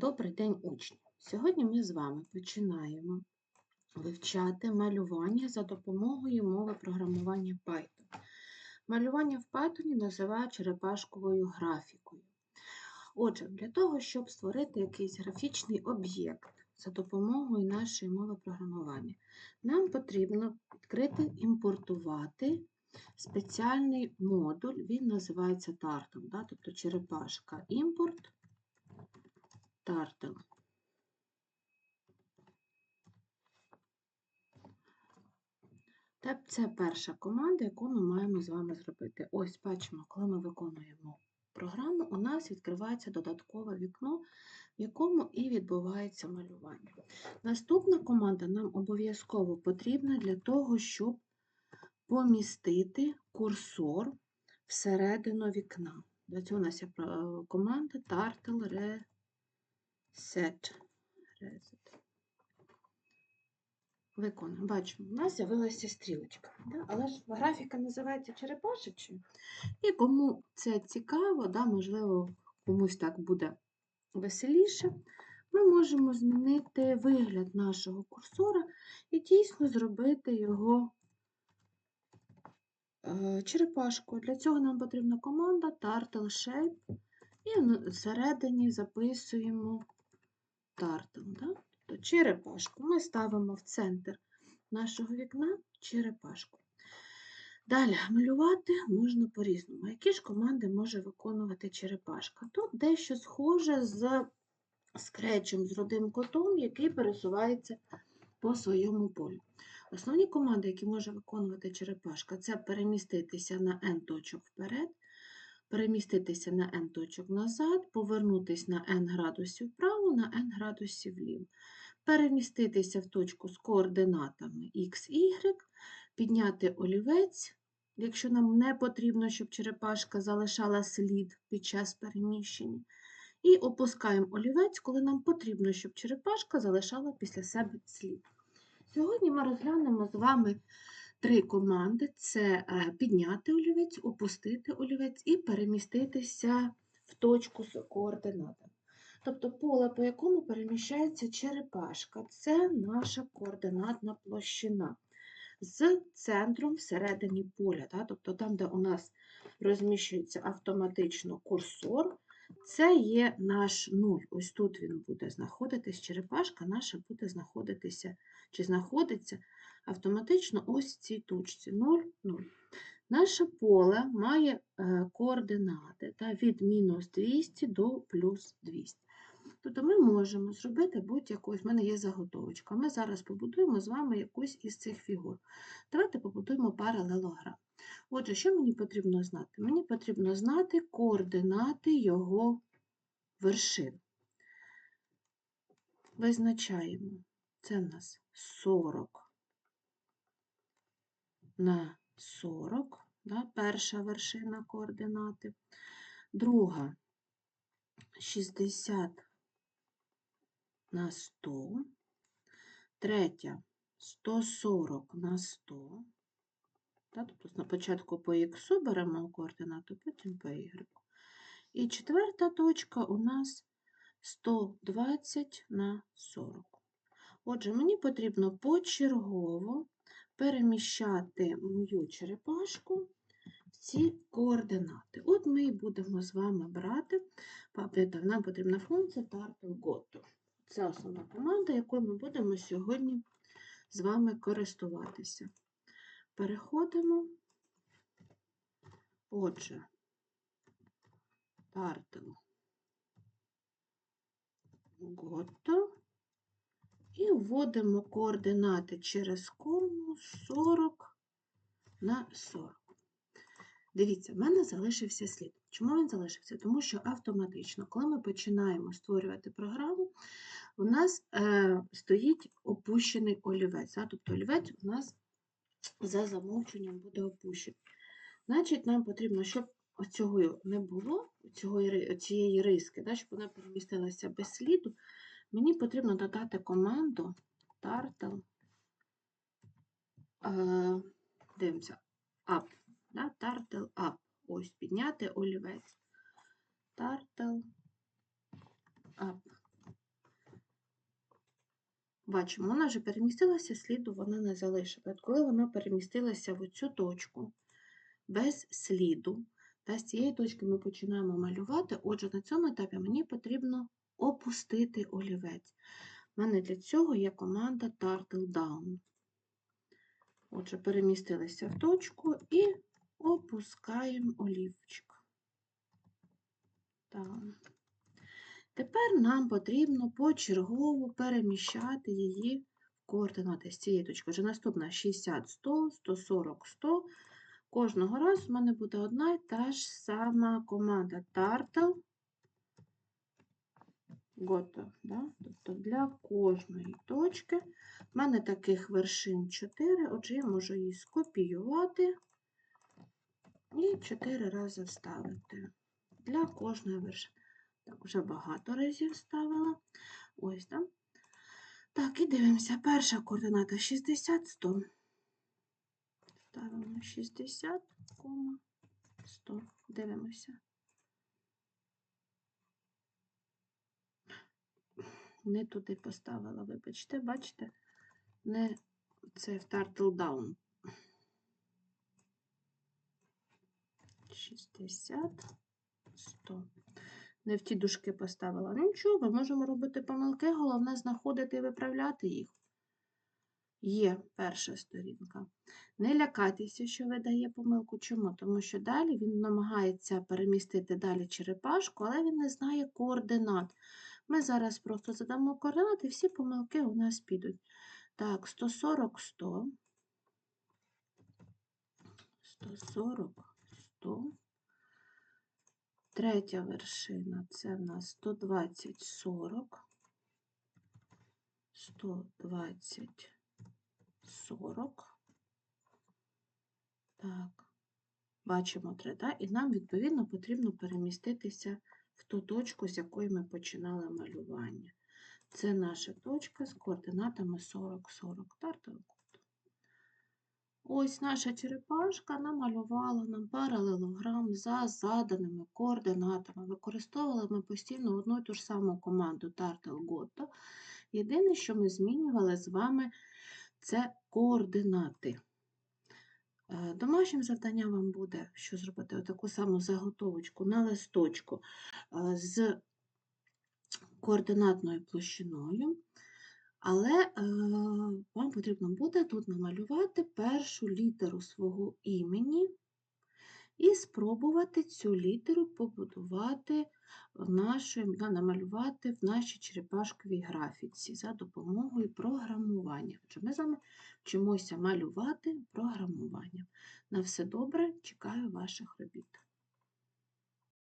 Добрий день, учні! Сьогодні ми з вами починаємо вивчати малювання за допомогою мови програмування Python. Малювання в Python називають черепашковою графікою. Отже, для того, щоб створити якийсь графічний об'єкт за допомогою нашої мови програмування, нам потрібно відкрити імпортувати спеціальний модуль, він називається Tartan, да? тобто черепашка імпорт. Turtle. Це перша команда, яку ми маємо з вами зробити. Ось бачимо, коли ми виконуємо програму, у нас відкривається додаткове вікно, в якому і відбувається малювання. Наступна команда нам обов'язково потрібна для того, щоб помістити курсор всередину вікна. Для цього у нас є команда Turtle Set. Reset. Виконуємо. Бачимо, у нас з'явилася стрілочка. Да? Але ж графіка називається черепашечою. І кому це цікаво, да, можливо, комусь так буде веселіше, ми можемо змінити вигляд нашого курсора і дійсно зробити його е, черепашкою. Для цього нам потрібна команда Turtle Shape, і всередині записуємо тартл, да? тобто черепашку. Ми ставимо в центр нашого вікна черепашку. Далі малювати можна по-різному. Які ж команди може виконувати черепашка? Тут дещо схоже з скретчем, з рудим котом, який пересувається по своєму полю. Основні команди, які може виконувати черепашка, це переміститися на N точок вперед, переміститися на n точок назад, повернутися на n градусів вправо, на n градусів вліво. Переміститися в точку з координатами x, y, підняти олівець, якщо нам не потрібно, щоб черепашка залишала слід під час переміщення. І опускаємо олівець, коли нам потрібно, щоб черепашка залишала після себе слід. Сьогодні ми розглянемо з вами три команди: це е, підняти олівець, опустити олівець і переміститися в точку з координатами. Тобто поле, по якому переміщається черепашка, це наша координатна площина з центром всередині поля. Тобто там, де у нас розміщується автоматично курсор, це є наш нуль. Ось тут він буде знаходитись, черепашка наша буде знаходитися чи знаходиться автоматично ось в цій точці 0, 0. Наше поле має е, координати та, від мінус 200 до плюс 200. Тобто ми можемо зробити будь-яку, в мене є заготовочка. Ми зараз побудуємо з вами якусь із цих фігур. Давайте побудуємо паралелограм. Отже, що мені потрібно знати? Мені потрібно знати координати його вершин. Визначаємо, це в нас 40 на 40, да, перша вершина координати, друга 60 на 100, третя 140 на 100. Да, тобто на початку по х беремо координату, потім по y. І четверта точка у нас 120 на 40. Отже, мені потрібно почергово переміщати мою черепашку в ці координати. От ми і будемо з вами брати, нам потрібна функція tartle Це основна команда, якою ми будемо сьогодні з вами користуватися. Переходимо. Отже, tartle Goto і вводимо координати через кому 40 на 40. Дивіться, в мене залишився слід. Чому він залишився? Тому що автоматично, коли ми починаємо створювати програму, у нас е, стоїть опущений олівець. А? Тобто олівець у нас за замовченням буде опущений. Значить, нам потрібно, щоб оцього не було, цієї риски, да, щоб вона перемістилася без сліду, Мені потрібно додати команду turtle, е, дивимося, up, да, turtle up. Ось підняти олівець. Turtle up. Бачимо, вона вже перемістилася, сліду вона не залишила. От коли вона перемістилася в цю точку без сліду, та з цієї точки ми починаємо малювати. Отже, на цьому етапі мені потрібно опустити олівець. У мене для цього є команда Turtle Down. Отже, перемістилися в точку і опускаємо олівчик. Так. Тепер нам потрібно почергово переміщати її в координати з цієї точки. Вже наступна 60, 100, 140, 100. Кожного разу в мене буде одна і та ж сама команда Turtle. Готов. Да? Тобто для кожної точки в мене таких вершин 4, отже, я можу її скопіювати і 4 рази вставити для кожної вершини. Так, вже багато разів ставила. Ось так. Так, і дивимося. Перша координата 60, 100. Ставимо 60, 100. Дивимося. Не туди поставила, вибачте, бачите? Не це в Turtle Down. 60, 100 не в ті дужки поставила. Ну нічого, ми можемо робити помилки, головне знаходити і виправляти їх. Є перша сторінка. Не лякайтеся, що видає помилку. Чому? Тому що далі він намагається перемістити далі черепашку, але він не знає координат. Ми зараз просто задамо координати, всі помилки у нас підуть. Так, 140, 100. 140, 100. Третя вершина це в нас 120, 40, 120, 40. Так, бачимо три, так? і нам, відповідно, потрібно переміститися в ту точку, з якої ми починали малювання. Це наша точка з координатами 40, 40. Тартинку. Ось наша черепашка намалювала нам паралелограм за заданими координатами. Використовували ми постійно одну і ту ж саму команду Turtle Goto. Єдине, що ми змінювали з вами, це координати. Е, домашнім завданням вам буде, що зробити отаку саму заготовочку на листочку е, з координатною площиною. Але е, вам потрібно буде тут намалювати першу літеру свого імені і спробувати цю літеру побудувати в нашій, намалювати в нашій черепашковій графіці за допомогою програмування. Отже, ми з вами вчимося малювати програмування. На все добре, чекаю ваших робіт.